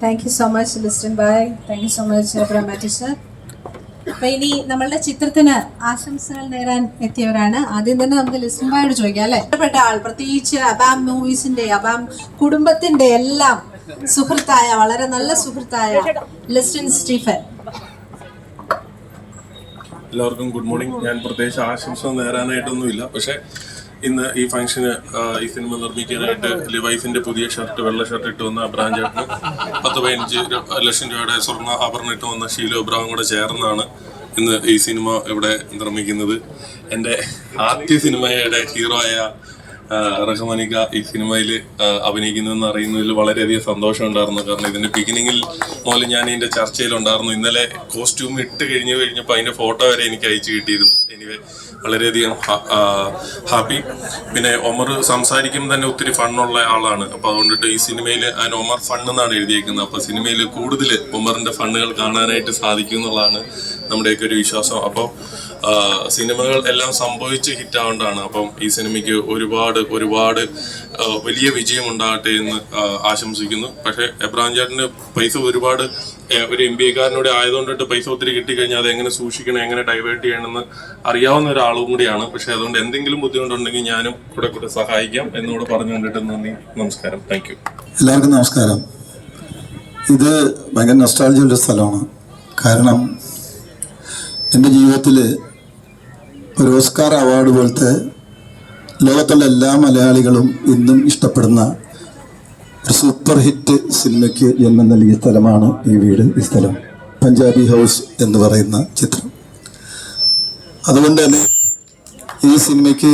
Thank you so much listen bye thank you so much teacher അപ്പൊ ഇനി നമ്മളുടെ ചിത്രത്തിന് ആശംസകൾ നേരാൻ എത്തിയവരാണ്. ആദ്യം തന്നെ നമുക്ക് ലിസ്റ്റൻ ബായോട് ചോദിക്കാം അല്ലെ? ഇഷ്ടപ്പെട്ട ആൾ പ്രത്യേകിച്ച് അബാം മൂവീസിന്റെ അബാം കുടുംബത്തിന്റെ എല്ലാം സുഹൃത്തായ വളരെ നല്ല സുഹൃത്തായ ലിസ്റ്റൻ സ്റ്റീഫൻ എല്ലാവർക്കും ഗുഡ് മോർണിംഗ് ഞാൻ പ്രത്യേകിച്ച് ആശംസ നേരാനായിട്ടൊന്നുമില്ല. പക്ഷെ ഇന്ന് ഈ ഫംഗ്ഷന് ഈ സിനിമ നിർമ്മിക്കാനായിട്ട് ലിവൈസിന്റെ പുതിയ ഷർട്ട് വെള്ള ഷർട്ട് ഇട്ട് വന്ന അബ്രാം ചേട്ടനും പത്ത് പതിനഞ്ച് ലക്ഷം രൂപയുടെ സ്വർണ ആഭരണം ഇട്ട് വന്ന ഷീലു അബ്രാം കൂടെ ചേർന്നാണ് ഇന്ന് ഈ സിനിമ ഇവിടെ നിർമ്മിക്കുന്നത്. എന്റെ ആദ്യ സിനിമയുടെ ഹീറോ ആയ റഹ്മാനിക്ക ഈ സിനിമയിൽ അഭിനയിക്കുന്നു എന്ന് അറിയുന്നതിൽ വളരെയധികം സന്തോഷം ഉണ്ടായിരുന്നു കാരണം ഇതിന്റെ ബിഗിനിങ്ങിൽ മുതൽ ഞാൻ ഇതിന്റെ ചർച്ചയിലുണ്ടായിരുന്നു. ഇന്നലെ കോസ്റ്റ്യൂം ഇട്ട് കഴിഞ്ഞ് കഴിഞ്ഞപ്പോൾ അതിന്റെ ഫോട്ടോ വരെ എനിക്ക് അയച്ചു കിട്ടിയിരുന്നു. എനിവേ വളരെയധികം ഹാപ്പി പിന്നെ ഒമർ സംസാരിക്കുമ്പോൾ തന്നെ ഒത്തിരി ഫണ്ണുള്ള ആളാണ്. അപ്പൊ അതുകൊണ്ടിട്ട് ഈ സിനിമയിൽ അതിന് ഒമർ ഫൺ എന്നാണ് എഴുതിയേക്കുന്നത്. അപ്പൊ സിനിമയിൽ കൂടുതൽ ഒമറിന്റെ ഫണ്ണുകൾ കാണാനായിട്ട് സാധിക്കും എന്നുള്ളതാണ് നമ്മുടെയൊക്കെ ഒരു വിശ്വാസം. അപ്പോൾ സിനിമകൾ എല്ലാം സംഭവിച്ച് ഹിറ്റ് ആവേണ്ടതാണ് അപ്പം ഈ സിനിമയ്ക്ക് ഒരുപാട് ഒരുപാട് വലിയ വിജയം ഉണ്ടാകട്ടെ എന്ന് ആശംസിക്കുന്നു. പക്ഷേ എബ്രാം ചേട്ടന് പൈസ ഒരുപാട് ഒരു എം ബി എക്കാരനോട് ആയതുകൊണ്ടിട്ട് പൈസ ഒത്തിരി കിട്ടിക്കഴിഞ്ഞാൽ അത് എങ്ങനെ സൂക്ഷിക്കണം എങ്ങനെ ഡൈവേർട്ട് ചെയ്യണമെന്ന് അറിയാവുന്ന ഒരാളും കൂടിയാണ്. പക്ഷെ അതുകൊണ്ട് എന്തെങ്കിലും ബുദ്ധിമുട്ടുണ്ടെങ്കിൽ ഞാനും കൂടെ കൂടെ സഹായിക്കാം എന്നോട് പറഞ്ഞു കൊണ്ടിട്ട് നന്ദി നമസ്കാരം. താങ്ക് എല്ലാവർക്കും നമസ്കാരം. ഇത് ഭയങ്കര നൊസ്റ്റാളജിയുള്ള സ്ഥലമാണ്. കാരണം എന്റെ ജീവിതത്തിൽ ഒരു ഓസ്കാർ അവാർഡ് പോലത്തെ ലോകത്തുള്ള എല്ലാ മലയാളികളും ഇന്നും ഇഷ്ടപ്പെടുന്ന ഒരു സൂപ്പർ ഹിറ്റ് സിനിമയ്ക്ക് ജന്മം നൽകിയ സ്ഥലമാണ് ഈ വീട് ഈ സ്ഥലം. പഞ്ചാബി ഹൗസ് എന്ന് പറയുന്ന ചിത്രം. അതുകൊണ്ട് തന്നെ ഈ സിനിമയ്ക്ക്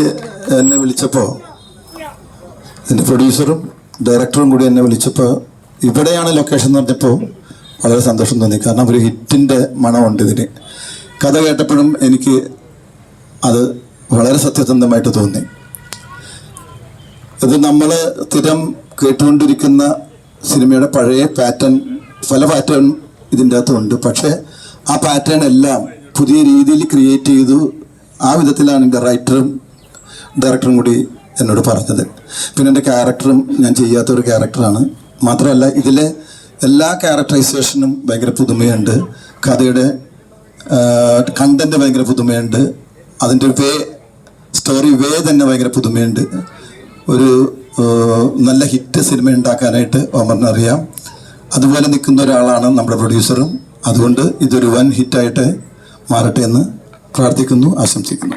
എന്നെ വിളിച്ചപ്പോൾ എന്റെ പ്രൊഡ്യൂസറും ഡയറക്ടറും കൂടി എന്നെ വിളിച്ചപ്പോൾ ഇവിടെയാണ് ലൊക്കേഷൻ എന്ന് പറഞ്ഞപ്പോൾ വളരെ സന്തോഷം തോന്നി. കാരണം ഒരു ഹിറ്റിന്റെ മണമുണ്ട് ഇതിന്. കഥ കേട്ടപ്പോഴും എനിക്ക് അത് വളരെ സത്യസന്ധമായിട്ട് തോന്നി. ഇത് നമ്മൾ സ്ഥിരം കേട്ടുകൊണ്ടിരിക്കുന്ന സിനിമയുടെ പഴയ പാറ്റേൺ പല പാറ്റേൺ ഇതിന്റെ അകത്തുണ്ട് പക്ഷേ ആ പാറ്റേൺ എല്ലാം പുതിയ രീതിയിൽ ക്രിയേറ്റ് ചെയ്തു ആ വിധത്തിലാണ് എന്റെ റൈറ്ററും ഡയറക്ടറും കൂടി എന്നോട് പറഞ്ഞത്. പിന്നെ എന്റെ ക്യാരക്ടറും ഞാൻ ചെയ്യാത്തൊരു ക്യാരക്ടറാണ് മാത്രമല്ല ഇതിലെ എല്ലാ ക്യാരക്ടറൈസേഷനും ഭയങ്കര പുതുമയുണ്ട്. കഥയുടെ കണ്ടന്റ് ഭയങ്കര പുതുമയുണ്ട്. അതിന്റെ വേ സ്റ്റോറി വേ തന്നെ ഭയങ്കര പുതുമയുണ്ട്. ഒരു നല്ല ഹിറ്റ് സിനിമ ഉണ്ടാക്കാനായിട്ട് ഓമറിനറിയാം അതുപോലെ നിൽക്കുന്ന ഒരാളാണ് നമ്മുടെ പ്രൊഡ്യൂസറും അതുകൊണ്ട് ഇതൊരു വൻ ഹിറ്റായിട്ട് മാറട്ടെ എന്ന് പ്രാർത്ഥിക്കുന്നു ആശംസിക്കുന്നു.